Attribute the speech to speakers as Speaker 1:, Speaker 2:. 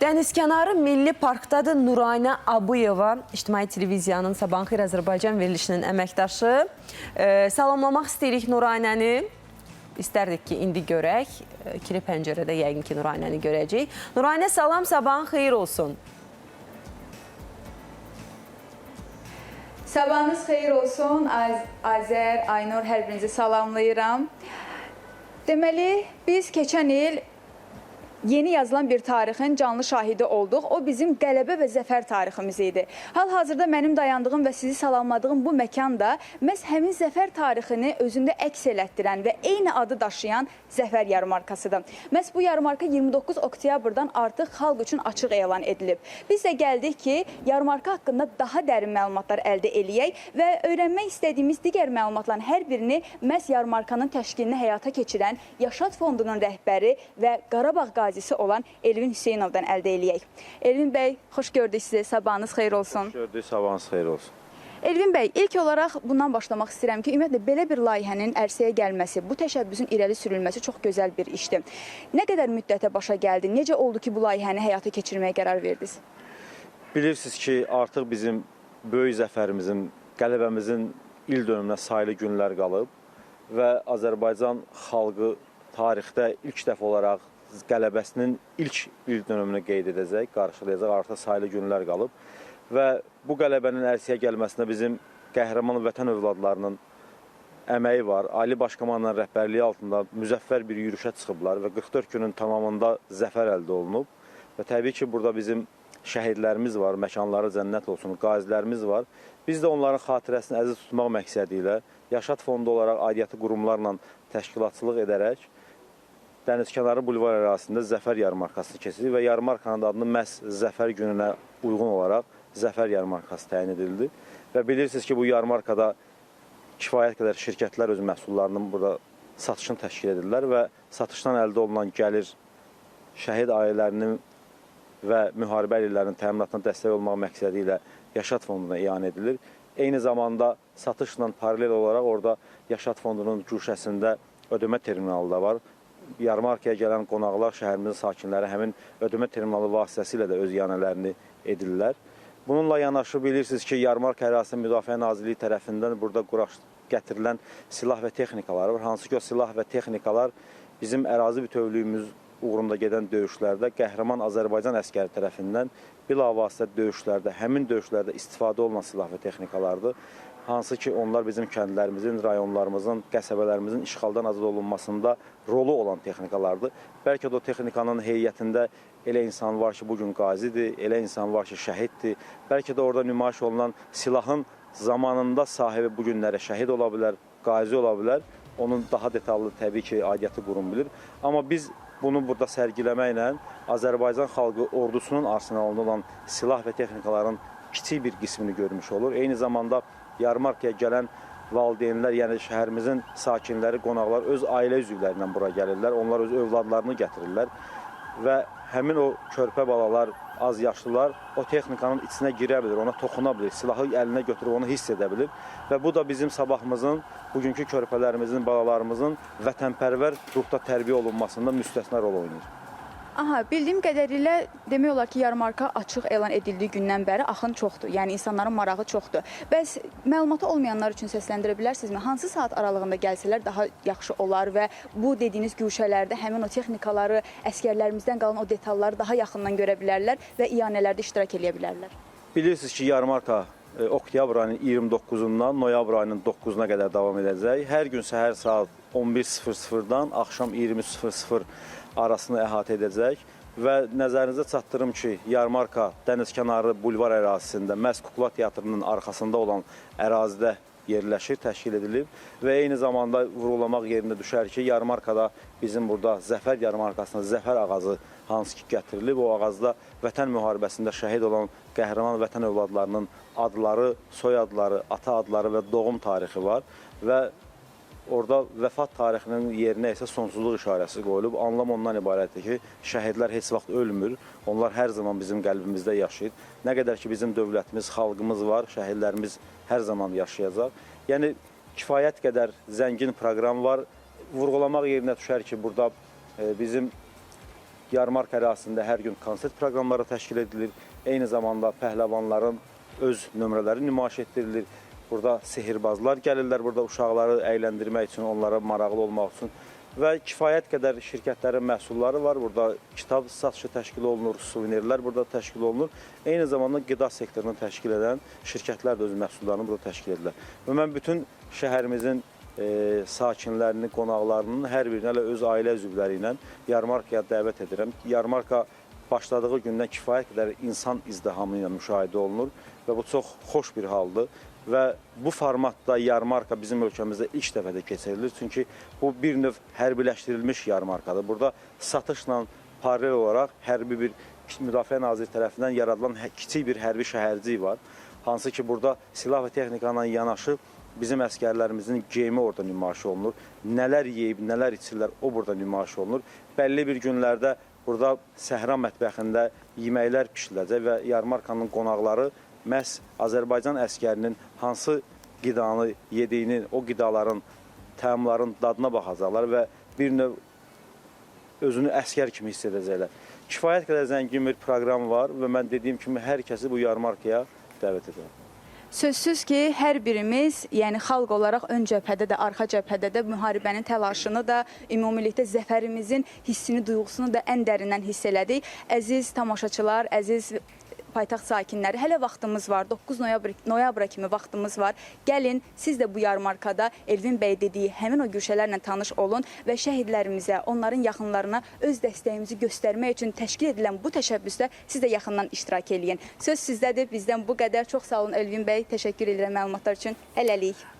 Speaker 1: Dənizkənarı Milli Parkdadır Nuranə Abıyeva, İctimai Televiziyanın Sabahın Xeyir Azərbaycan verilişinin əməkdaşı. E, salamlamaq istəyirik Nuranəni. İstərdik ki, indi görək. E, İkili pəncərədə yəqin ki, Nuranəni görəcəyik. Nuranə, salam, sabahın xeyir olsun.
Speaker 2: Sabahınız xeyir olsun. Az Azər, Aynur hər birinizi salamlayıram. Deməli, biz keçən il yeni yazılan bir tarixin canlı şahidi olduq. O bizim qələbə və zəfər tariximiz idi. Hal-hazırda mənim dayandığım və sizi salamladığım bu məkan da məhz həmin zəfər tarixini özündə əks elətdirən və eyni adı daşıyan Zəfər yarmarkasıdır. Məhz bu yarmarka 29 oktyabrdan artıq xalq üçün açıq elan edilib. Biz də gəldik ki, yarmarka haqqında daha dərin məlumatlar əldə eləyək və öyrənmək istədiyimiz digər məlumatların hər birini məhz yarmarkanın təşkilini həyata keçirən Yaşad Fondunun rəhbəri və Qarabağ qazisi olan Elvin Hüseynovdan əldə eləyək. Elvin bəy, xoş gördük sizi. Sabahınız xeyir olsun.
Speaker 3: Gördük, sabahınız xeyir olsun.
Speaker 2: Elvin bəy, ilk olaraq bundan başlamaq istəyirəm ki, ümumiyyətlə belə bir layihənin ərsəyə gəlməsi, bu təşəbbüsün irəli sürülməsi çox gözəl bir işdir. Nə qədər müddətə başa gəldi? Necə oldu ki, bu layihəni həyata keçirməyə qərar verdiniz?
Speaker 3: Bilirsiniz ki, artıq bizim böyük zəfərimizin, qələbəmizin il dönümünə sayılı günlər qalıb və Azərbaycan xalqı tarixdə ilk dəfə olaraq qələbəsinin ilk il dönümünü qeyd edəcək, qarşılayacaq artıq sayılı günlər qalıb və bu qələbənin ərsəyə gəlməsində bizim qəhrəman vətən övladlarının əməyi var. Ali Baş Komandanın rəhbərliyi altında müzəffər bir yürüşə çıxıblar və 44 günün tamamında zəfər əldə olunub. Və təbii ki, burada bizim şəhidlərimiz var, məkanları cənnət olsun, qazilərimiz var. Biz də onların xatirəsini əziz tutmaq məqsədi ilə Yaşad Fondu olaraq aidiyyəti qurumlarla təşkilatçılıq edərək Dənizkənarı bulvar ərazisində Zəfər yarmarkasını keçiririk və yarmarkanın adını məhz Zəfər gününə uyğun olaraq Zəfər yarmarkası təyin edildi. Və bilirsiniz ki, bu yarmarkada kifayət qədər şirkətlər öz məhsullarının burada satışını təşkil edirlər və satışdan əldə olunan gəlir şəhid ailələrinin və müharibə əlillərinin təminatına dəstək olmaq məqsədi ilə Yaşad Fonduna ianə edilir. Eyni zamanda satışla paralel olaraq orada Yaşad Fondunun güşəsində ödəmə terminalı da var. Yarmarkaya gələn qonaqlar, şəhərimizin sakinləri həmin ödəmə terminalı vasitəsilə də öz ianələrini edirlər. Bununla yanaşı bilirsiniz ki, Yarmarka ərazisində Müdafiə Nazirliyi tərəfindən burada quraş gətirilən silah və texnikalar var. Hansı ki, o silah və texnikalar bizim ərazi bütövlüyümüz uğrunda gedən döyüşlərdə qəhrəman Azərbaycan əskəri tərəfindən bilavasitə döyüşlərdə, həmin döyüşlərdə istifadə olunan silah və texnikalardır. Hansı ki, onlar bizim kəndlərimizin, rayonlarımızın, qəsəbələrimizin işğaldan azad olunmasında rolu olan texnikalardır. Bəlkə də o texnikanın heyətində elə insan var ki, bugün qazidir, elə insan var ki, şəhiddir. Bəlkə də orada nümayiş olunan silahın zamanında sahibi bu günlərə şəhid ola bilər, qazi ola bilər. Onun daha detallı təbii ki, aidiyyəti qurum bilir. Amma biz bunu burada sərgiləməklə Azərbaycan xalqı ordusunun arsenalında olan silah və texnikaların kiçik bir qismini görmüş olur. Eyni zamanda yarmarkaya gələn valideynlər, yəni şəhərimizin sakinləri, qonaqlar öz ailə üzvləri ilə bura gəlirlər. Onlar öz övladlarını gətirirlər və həmin o körpə balalar, az yaşlılar o texnikanın içinə girə bilir, ona toxuna bilir, silahı əlinə götürüb onu hiss edə bilir və bu da bizim sabahımızın, bugünkü körpələrimizin, balalarımızın vətənpərvər ruhda tərbiyə olunmasında müstəsna rol oynayır.
Speaker 2: Aha, bildiyim qədərilə demək olar ki, yarmarka açıq elan edildiyi gündən bəri axın çoxdur. Yəni insanların marağı çoxdur. Bəs məlumatı olmayanlar üçün səsləndirə bilərsinizmi? Hansı saat aralığında gəlsələr daha yaxşı olar və bu dediyiniz güşələrdə həmin o texnikaları, əskərlərimizdən qalan o detalları daha yaxından görə bilərlər və iyanələrdə iştirak edə bilərlər.
Speaker 3: Bilirsiniz ki, yarmarka e, oktyabr ayının 29-undan noyabr ayının 9-una qədər davam edəcək. Hər gün səhər saat 11:00-dan axşam 20:00 arasını əhatə edəcək və nəzərinizə çatdırım ki, yarmarka dənizkənarı bulvar ərazisində məhz Kukla Teatrının arxasında olan ərazidə yerləşir, təşkil edilib və eyni zamanda vurğulamaq yerində düşər ki, yarmarkada bizim burada Zəfər yarmarkasında Zəfər ağacı hansı ki gətirilib, o ağacda vətən müharibəsində şəhid olan qəhrəman vətən övladlarının adları, soyadları, ata adları və doğum tarixi var və Orada vəfat tarixinin yerinə isə sonsuzluq işarəsi qoyulub. Anlam ondan ibarətdir ki, şəhidlər heç vaxt ölmür. Onlar hər zaman bizim qəlbimizdə yaşayır. Nə qədər ki bizim dövlətimiz, xalqımız var, şəhidlərimiz hər zaman yaşayacaq. Yəni kifayət qədər zəngin proqram var. Vurğulamaq yerinə düşər ki, burada e, bizim yarmark ərazisində hər gün konsert proqramları təşkil edilir. Eyni zamanda pəhləvanların öz nömrələri nümayiş etdirilir. Burada sehirbazlar gəlirlər, burada uşaqları əyləndirmək üçün, onlara maraqlı olmaq üçün və kifayət qədər şirkətlərin məhsulları var. Burada kitab satışı təşkil olunur, suvenirlər burada təşkil olunur. Eyni zamanda qida sektorunu təşkil edən şirkətlər də öz məhsullarını burada təşkil edirlər. Və mən bütün şəhərimizin e, sakinlərini, qonaqlarının hər birini elə öz ailə üzvləri ilə yarmarkaya dəvət edirəm. Yarmarka başladığı gündən kifayət qədər insan izdihamı ilə müşahidə olunur və bu çox xoş bir haldır və bu formatda yarmarka bizim ölkəmizdə ilk dəfədə keçirilir. Çünki bu bir növ hərbiləşdirilmiş yarmarkadır. Burada satışla paralel olaraq hərbi bir Müdafiə Naziri tərəfindən yaradılan kiçik bir hərbi şəhərcik var. Hansı ki burada silah və texnika ilə yanaşı bizim əskərlərimizin geyimi orada nümayiş olunur. Nələr yeyib, nələr içirlər, o burada nümayiş olunur. Bəlli bir günlərdə burada səhra mətbəxində yeməklər bişiriləcək və yarmarkanın qonaqları məhz Azərbaycan əskərinin hansı qidanı yediyini, o qidaların, təamların dadına baxacaqlar və bir növ özünü əskər kimi hiss edəcəklər. Kifayət qədər zəngin bir proqram var və mən dediyim kimi hər kəsi bu yarmarkaya dəvət edirəm.
Speaker 2: Sözsüz ki, hər birimiz, yəni xalq olaraq ön cəbhədə də, arxa cəbhədə də müharibənin təlaşını da, ümumilikdə zəfərimizin hissini, duyğusunu da ən dərindən hiss elədik. Əziz tamaşaçılar, əziz paytaxt sakinləri, hələ vaxtımız var. 9 noyabr noyabra kimi vaxtımız var. Gəlin, siz də bu yarmarkada Elvin bəy dediyi həmin o güşələrlə tanış olun və şəhidlərimizə, onların yaxınlarına öz dəstəyimizi göstərmək üçün təşkil edilən bu təşəbbüsdə siz də yaxından iştirak eləyin. Söz sizdədir. Bizdən bu qədər. Çox sağ olun Elvin bəy. Təşəkkür edirəm məlumatlar üçün. Hələlik.